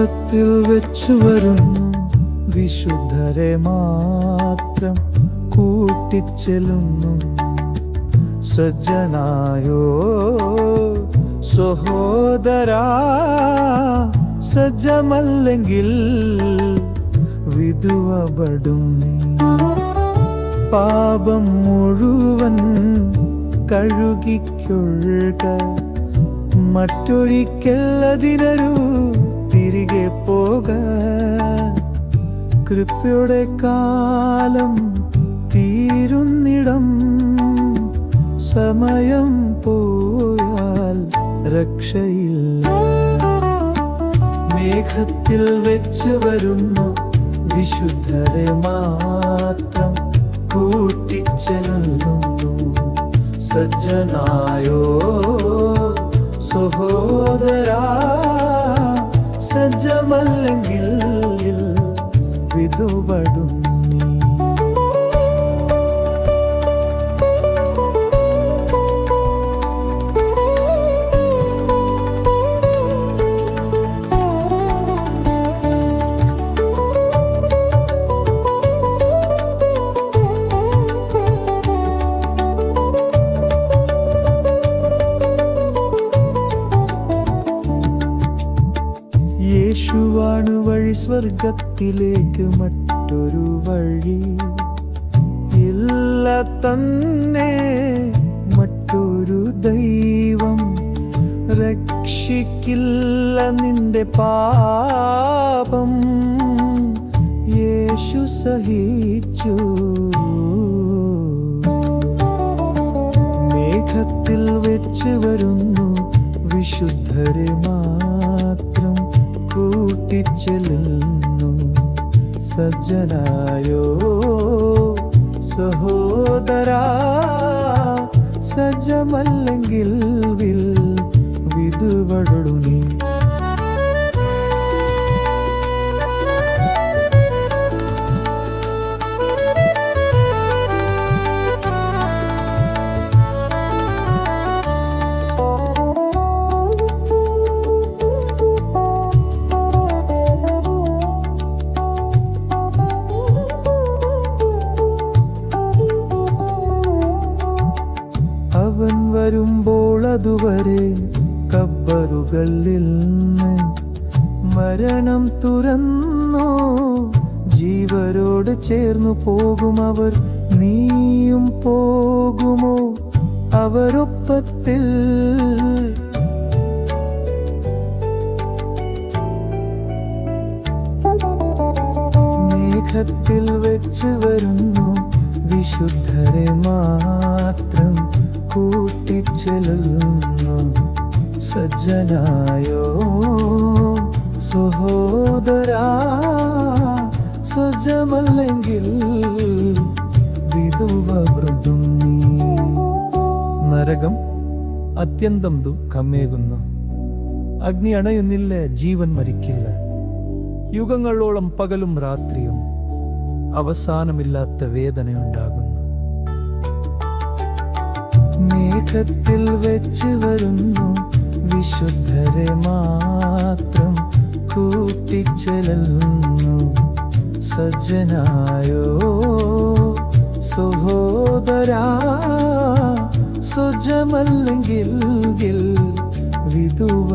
മേഘത്തിൽ വെച്ചു വരുന്നു. വിശുദ്ധരെ മാത്രം കൂട്ടിച്ചെല്ലുന്നു. സജ്ജനായോ സഹോദരാ സജ്ജമല്ലെങ്കിൽ വിധുവപ്പെടും നീ. പാപം മുഴുവൻ കഴുകിക്കൊഴുക മറ്റൊഴിക്കല്ലതിനൊരു തിരികെ പോക. കൃപയുടെ കാലം തീരുന്നിടം. സമയം പോയാൽ രക്ഷയില്ല മേഘത്തിൽ വെച്ച് വരുന്നു വിശുദ്ധരെ മാത്രം. കൂട്ടിച്ചെല്ലുന്നു സജ്ജനായോ സഹോദരാ. സജ്ജമല്ലെങ്കിൽ വിധുപടും യേശുവാണ് വഴി സ്വർഗത്തിലേക്ക് മറ്റൊരു വഴി. ഇല്ല തന്നെ മറ്റൊരു ദൈവം. രക്ഷിക്കില്ല നിന്റെ പാപം. യേശു സഹിച്ചു. മേഘത്തിൽ വെച്ച് കൂട്ടിച്ചെല്ലുന്നു സജ്ജനായോ സഹോദരാ സജ്ജമല്ലെങ്കിൽ വിൽ വിധുവടു അതുവരെ കബ്ബറുകളിൽ മരണം തുറന്നോ? ജീവരോട് ചേർന്നു പോകും അവർ നീയും പോകുമോ? അവരൊപ്പത്തിൽ മേഘത്തിൽ വെച്ച് വരുന്നു. വിശുദ്ധരെ മാത്രം കൂട്ടിച്ചെല്ലുന്നു സജ്ജനായോ? സഹോദരാ സജ്ജമല്ലെങ്കിൽ വിധുവൃതും നീ. നരകം അത്യന്തം ദുഃഖമേകുന്നു. അഗ്നി അണയുന്നില്ല ജീവൻ മരിക്കില്ല. യുഗങ്ങളോളം പകലും രാത്രിയും അവസാനമില്ലാത്ത വേദനയുണ്ടാകുന്നു. മേഘത്തിൽ വെച്ച് വരുന്നു. വിശുദ്ധരെ മാത്രം കൂട്ടിച്ചെലുന്നു സജ്ജനായോ? സഹോദരാ സുജമല്ലെങ്കിൽ വിധുവ